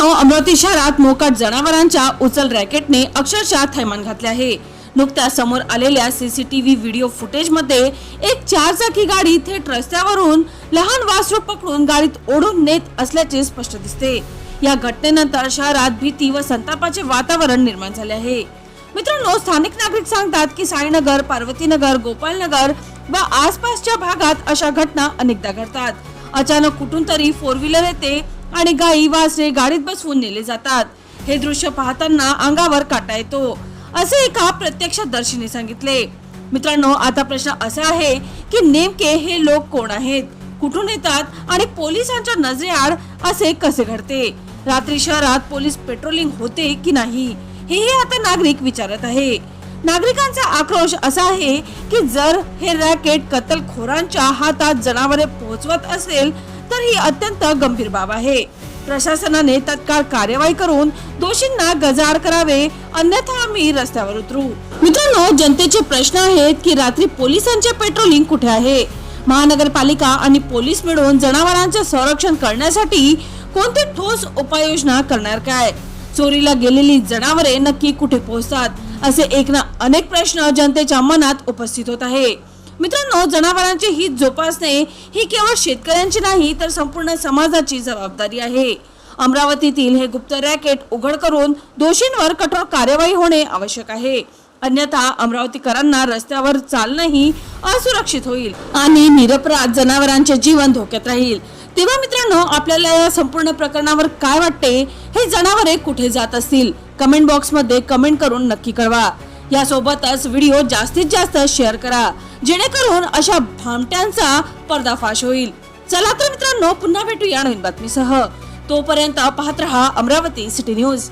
मित्रांनो अमरावती शहरात मोकाट जनावरांच्या उचल रॅकेटने अक्षरशः थैमान घातले आहे. नुकत्याच समोर आलेल्या सीसीटीव्ही व्हिडिओ फुटेजमध्ये एक चारचाकी गाडी थेट रस्त्यावरून लहान वासरू पकडून गाडीत ओढून नेत असल्याचे स्पष्ट दिसते. या घटनेनंतर शहरात भीती व संतापाचे वातावरण निर्माण झाले आहे. मित्रांनो स्थानिक नागरिक सांगतात की साईनगर पार्वतीनगर गोपालनगर व आसपासच्या भागात अशा घटना अनेकदा घडतात. अचानक कुठून तरी फोर व्हीलर येते आणि गाई वासरे गाडीत बसवून नेले जातात. हे दृश्य पाहताना अंगावर काटा येतो. असे एका प्रत्यक्षदर्शीने सांगितले. मित्रांनो आता प्रश्न असा आहे की नेमके हे लोक कोण आहेत? कुठून येतात? आणि पोलिसांच्या नजरेआड असे कसे घडते? रात्री शहरात पोलीस पेट्रोलिंग होते की नाही? हेही आता नागरिक विचारत आहे. नागरिकांचा आक्रोश असा आहे की जर हे रॅकेट कत्तलखोरांच्या हातात जनावरे पोहोचवत असेल तर ही अत्यंत गंभीर बाब आहे. प्रशासनाने तत्काळ कार्यवाही करून दोषींना गजाआड करावे अन्यथा आम्ही रस्त्यावर उतरू. मित्रांनो जनतेचे प्रश्न आहेत की रात्री पोलिसांचे पेट्रोलिंग कुठे आहे? महानगरपालिका आणि पोलीस मिळून जनावरांचे संरक्षण करण्यासाठी कोणती ठोस उपाययोजना करणार काय? चोरीला गेलेली जनावरे नक्की कुठे पोहोचतात? असे एक ना अनेक प्रश्न जनतेच्या मनात उपस्थित होत आहे. मित्रांनो जनावरांचे हित जोपासणे ही केवळ शेतकऱ्यांची नाही तर संपूर्ण समाजाची जबाबदारी आहे. अमरावतीतील हे गुप्त रॅकेट उघड करून दोषींवर कठोर कार्यवाही होणे आवश्यक आहे. अन्यथा अमरावतीकरांना रस्त्यावर चालणंही असुरक्षित होईल आणि निरपराध जनावरांचे जीवन धोक्यात राहील. तेव्हा मित्रांनो आपल्याला या संपूर्ण प्रकरणावर काय वाटते हे जनावरे कुठे जात असतील? कमेंट बॉक्समध्ये कमेंट करून नक्की कळवा. यासोबतच व्हिडिओ जास्तीत जास्त शेअर करा जेणेकरून अशा भामट्यांचा पर्दाफाश होईल. चला तर मित्रांनो पुन्हा भेटूया नवीन बातमीसह. तोपर्यंत पाहत रहा अमरावती सिटी न्यूज.